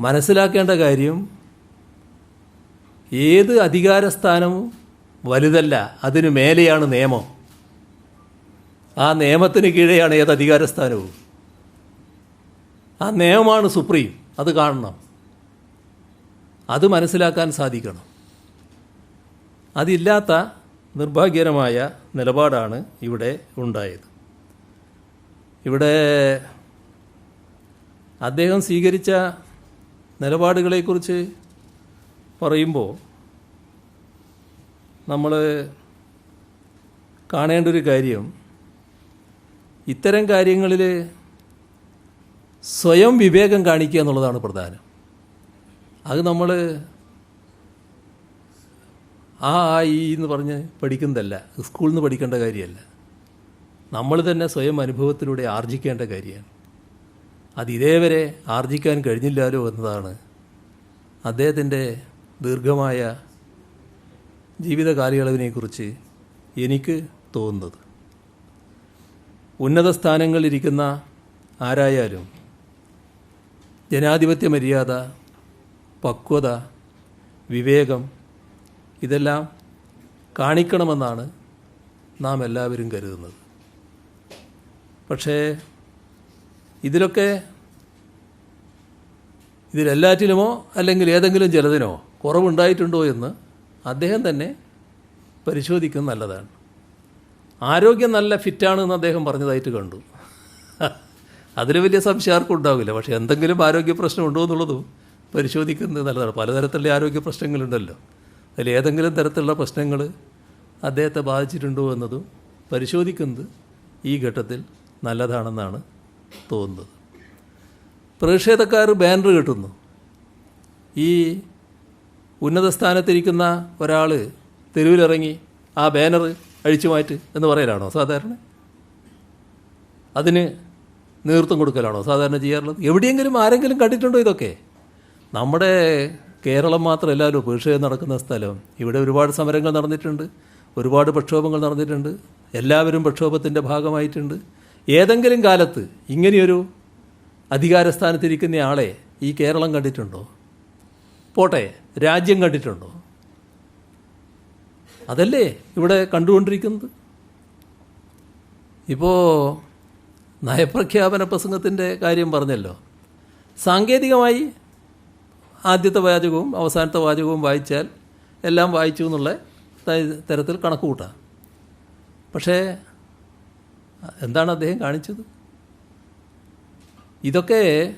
മനസ്സിലാക്കേണ്ട കാര്യം ഏത് അധികാരസ്ഥാനവും വലുതല്ല അതിനു മേലെയാണ് നിയമം. ആ നിയമത്തിന് കീഴെയാണ് ഏത് അധികാരസ്ഥാനവും. ആ നിയമമാണ് സുപ്രീം അത് കാണണം. അത് മനസ്സിലാക്കാൻ സാധിക്കണം. അതില്ലാത്ത നിർഭാഗ്യകരമായ നിലപാടാണ് ഇവിടെ ഉണ്ടായത്. ഇവിടെ അദ്ദേഹം സ്വീകരിച്ച നിലപാടുകളെക്കുറിച്ച് പറയുമ്പോൾ നമ്മൾ കാണേണ്ട ഒരു കാര്യം ഇത്തരം കാര്യങ്ങളിൽ സ്വയം വിവേകം കാണിക്കുക എന്നുള്ളതാണ് പ്രധാനം. അത് നമ്മൾ ആ ആ ഈ എന്ന് പറഞ്ഞ് പഠിക്കുന്നതല്ല സ്കൂളിൽ നിന്ന് പഠിക്കേണ്ട കാര്യമല്ല. നമ്മൾ തന്നെ സ്വയം അനുഭവത്തിലൂടെ ആർജിക്കേണ്ട കാര്യമാണ്. അത് ഇതേവരെ ആർജിക്കാൻ കഴിഞ്ഞില്ലാലോ എന്നതാണ് അദ്ദേഹത്തിന്റെ ദീർഘമായ ജീവിത കാലയളവിനെക്കുറിച്ച് എനിക്ക് തോന്നുന്നത്. ഉന്നത സ്ഥാനങ്ങളിലിരിക്കുന്ന ആരായാലും ജനാധിപത്യ മര്യാദ പക്വത വിവേകം ഇതെല്ലാം കാണിക്കണമെന്നാണ് നാം എല്ലാവരും കരുതുന്നത്. പക്ഷേ ഇതിലൊക്കെ ഇതിലെല്ലാറ്റിലുമോ അല്ലെങ്കിൽ ഏതെങ്കിലും ചിലതിനോ കുറവുണ്ടായിട്ടുണ്ടോ എന്ന് അദ്ദേഹം തന്നെ പരിശോധിക്കുന്നത് നല്ലതാണ്. ആരോഗ്യം നല്ല ഫിറ്റാണെന്ന് അദ്ദേഹം പറഞ്ഞതായിട്ട് കണ്ടു. അതിൽ വലിയ സംശയം ആർക്കും ഉണ്ടാവില്ല. പക്ഷേ എന്തെങ്കിലും ആരോഗ്യ പ്രശ്നം ഉണ്ടോ എന്നുള്ളതും പരിശോധിക്കുന്നത് നല്ലതാണ്. പലതരത്തിലുള്ള ആരോഗ്യ പ്രശ്നങ്ങളുണ്ടല്ലോ. അതിൽ ഏതെങ്കിലും തരത്തിലുള്ള പ്രശ്നങ്ങൾ അദ്ദേഹത്തെ ബാധിച്ചിട്ടുണ്ടോ എന്നതും പരിശോധിക്കുന്നത് ഈ ഘട്ടത്തിൽ നല്ലതാണെന്നാണ് തോന്നുന്നത്. പ്രതിഷേധക്കാർ ബാനർ കിട്ടുന്നു. ഈ ഉന്നത സ്ഥാനത്തിരിക്കുന്ന ഒരാൾ തെരുവിലിറങ്ങി ആ ബാനർ അഴിച്ചു മാറ്റ് എന്ന് പറയലാണോ? സാധാരണ? അതിന് നേതൃത്വം കൊടുക്കലാണോ? സാധാരണ ചെയ്യാറുള്ളത്? എവിടെയെങ്കിലും ആരെങ്കിലും കണ്ടിട്ടുണ്ടോ ഇതൊക്കെ? നമ്മുടെ കേരളം മാത്രമല്ലല്ലോ പ്രതിഷേധം നടക്കുന്ന സ്ഥലം. ഇവിടെ ഒരുപാട് സമരങ്ങൾ നടന്നിട്ടുണ്ട്. ഒരുപാട് പ്രക്ഷോഭങ്ങൾ നടന്നിട്ടുണ്ട്. എല്ലാവരും പ്രക്ഷോഭത്തിന്റെ ഭാഗമായിട്ടുണ്ട്. ഏതെങ്കിലും കാലത്ത് ഇങ്ങനെയൊരു അധികാരസ്ഥാനത്തിരിക്കുന്ന ആളെ ഈ കേരളം കണ്ടിട്ടുണ്ടോ? പോട്ടെ രാജ്യം കണ്ടിട്ടുണ്ടോ? അതല്ലേ ഇവിടെ കണ്ടുകൊണ്ടിരിക്കുന്നത്? ഇപ്പോൾ നയപ്രഖ്യാപന പ്രസംഗത്തിന്റെ കാര്യം പറഞ്ഞല്ലോ. സാങ്കേതികമായി ആദ്യത്തെ വാചകവും അവസാനത്തെ വാചകവും വായിച്ചാൽ എല്ലാം വായിച്ചു എന്നുള്ള തരത്തിൽ കണക്ക് കൂട്ടാം പക്ഷേ എന്താണ് അദ്ദേഹം കാണിച്ചത്? ഇതൊക്കെ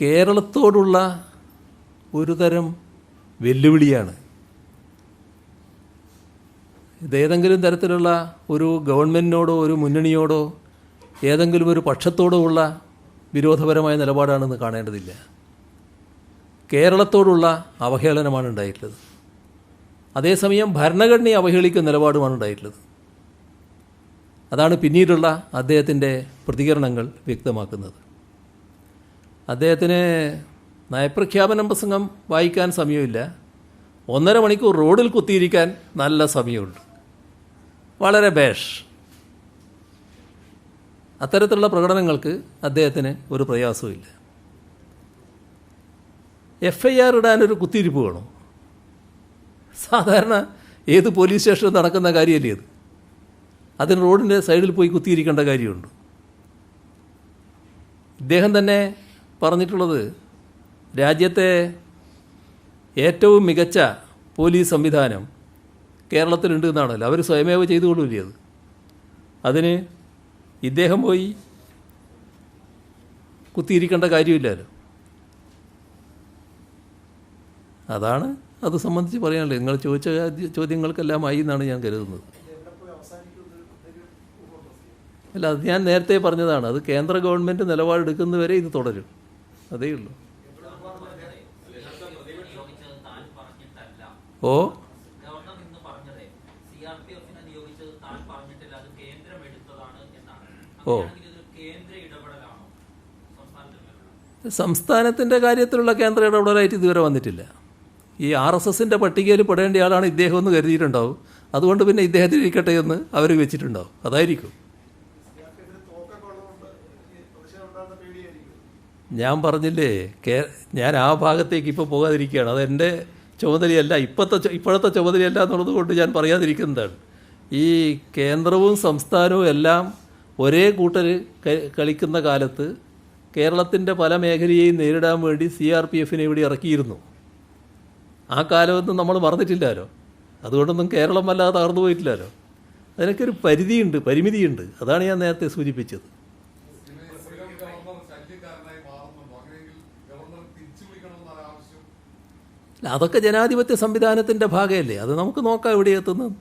കേരളത്തോടുള്ള ഒരു തരം വെല്ലുവിളിയാണ്. ഇതേതെങ്കിലും തരത്തിലുള്ള ഒരു ഗവൺമെന്റിനോടോ ഒരു മുന്നണിയോടോ ഏതെങ്കിലും ഒരു പക്ഷത്തോടോ ഉള്ള വിരോധപരമായ നിലപാടാണെന്ന് കാണേണ്ടതില്ല. കേരളത്തോടുള്ള അവഹേളനമാണ് ഉണ്ടായിട്ടുള്ളത്. അതേസമയം ഭരണഘടനയെ അവഹേളിക്കുന്ന നിലപാടുമാണ് ഉണ്ടായിട്ടുള്ളത്. അതാണ് പിന്നീടുള്ള അദ്ദേഹത്തിന്റെ പ്രതികരണങ്ങൾ വ്യക്തമാക്കുന്നത്. അദ്ദേഹത്തിന് നയപ്രഖ്യാപന പ്രസംഗം വായിക്കാൻ സമയമില്ല. ഒന്നര മണിക്കൂർ റോഡിൽ കുത്തിയിരിക്കാൻ നല്ല സമയമുണ്ട്. വളരെ ബേഷ്. അത്തരത്തിലുള്ള പ്രകടനങ്ങൾക്ക് അദ്ദേഹത്തിന് ഒരു പ്രയാസവുമില്ല. എഫ് ഐ ആർ ഇടാനൊരു കുത്തിയിരിപ്പ് വേണം. സാധാരണ ഏത് പോലീസ് സ്റ്റേഷനിൽ നടക്കുന്ന കാര്യമല്ലേ അത് അതിന് റോഡിന്റെ സൈഡിൽ പോയി കുത്തിയിരിക്കേണ്ട കാര്യമുണ്ട്. ഇദ്ദേഹം തന്നെ പറഞ്ഞിട്ടുള്ളത് രാജ്യത്തെ ഏറ്റവും മികച്ച പോലീസ് സംവിധാനം കേരളത്തിലുണ്ട് എന്നാണല്ലോ. അവർ സ്വയമേവ ചെയ്തുകൊള്ളില്ലേ അത്? അതിന് ഇദ്ദേഹം പോയി കുത്തിയിരിക്കേണ്ട കാര്യമില്ലല്ലോ. അതാണ് അത് സംബന്ധിച്ച് പറയാനുള്ളത്. നിങ്ങൾ ചോദിച്ച ചോദ്യങ്ങൾക്കെല്ലാം ആയി എന്നാണ് ഞാൻ കരുതുന്നത്. അല്ല അത് ഞാൻ നേരത്തെ പറഞ്ഞതാണ്. അത് കേന്ദ്ര ഗവൺമെന്റ് നിലപാടെടുക്കുന്നവരെ ഇത് തുടരും. അതേ ഉള്ളൂ. ഓ? ഓ. സംസ്ഥാനത്തിന്റെ കാര്യത്തിലുള്ള കേന്ദ്ര ഇടപെടലായിട്ട് ഇതുവരെ വന്നിട്ടില്ല. ഈ ആർ എസ് എസിന്റെ പട്ടികയിൽ പെടേണ്ട ആളാണ് ഇദ്ദേഹം എന്ന് കരുതിയിട്ടുണ്ടാവും. അതുകൊണ്ട് പിന്നെ ഇദ്ദേഹത്തിൽ ഇരിക്കട്ടെ എന്ന് അവർ വെച്ചിട്ടുണ്ടാവും. അതായിരിക്കും. ഞാൻ പറഞ്ഞില്ലേ കേ ഞാൻ ആ ഭാഗത്തേക്ക് ഇപ്പോൾ പോകാതിരിക്കുകയാണ്. അതെന്റെ ചുമതലയല്ല ഇപ്പോഴത്തെ ഇപ്പോഴത്തെ ചുമതലയല്ല എന്നുള്ളത് കൊണ്ട് ഞാൻ പറയാതിരിക്കുന്നതാണ്. ഈ കേന്ദ്രവും സംസ്ഥാനവും എല്ലാം ഒരേ കൂട്ടർ കളിക്കുന്ന കാലത്ത് കേരളത്തിന്റെ പല മേഖലയെയും നേരിടാൻ വേണ്ടി സി ആർ പി എഫിനെ ഇവിടെ ഇറക്കിയിരുന്നു. ആ കാലമൊന്നും നമ്മൾ മറന്നിട്ടില്ലല്ലോ അതുകൊണ്ടൊന്നും കേരളം വല്ലാതെ തകർന്നു പോയിട്ടില്ലല്ലോ അതിനൊക്കെ ഒരു പരിധിയുണ്ട് പരിമിതിയുണ്ട്. അതാണ് ഞാൻ നേരത്തെ സൂചിപ്പിച്ചത്. അല്ല, അതൊക്കെ ജനാധിപത്യ സംവിധാനത്തിന്റെ ഭാഗമല്ലേ? അത് നമുക്ക് നോക്കാം എവിടെ എത്തുന്നത്.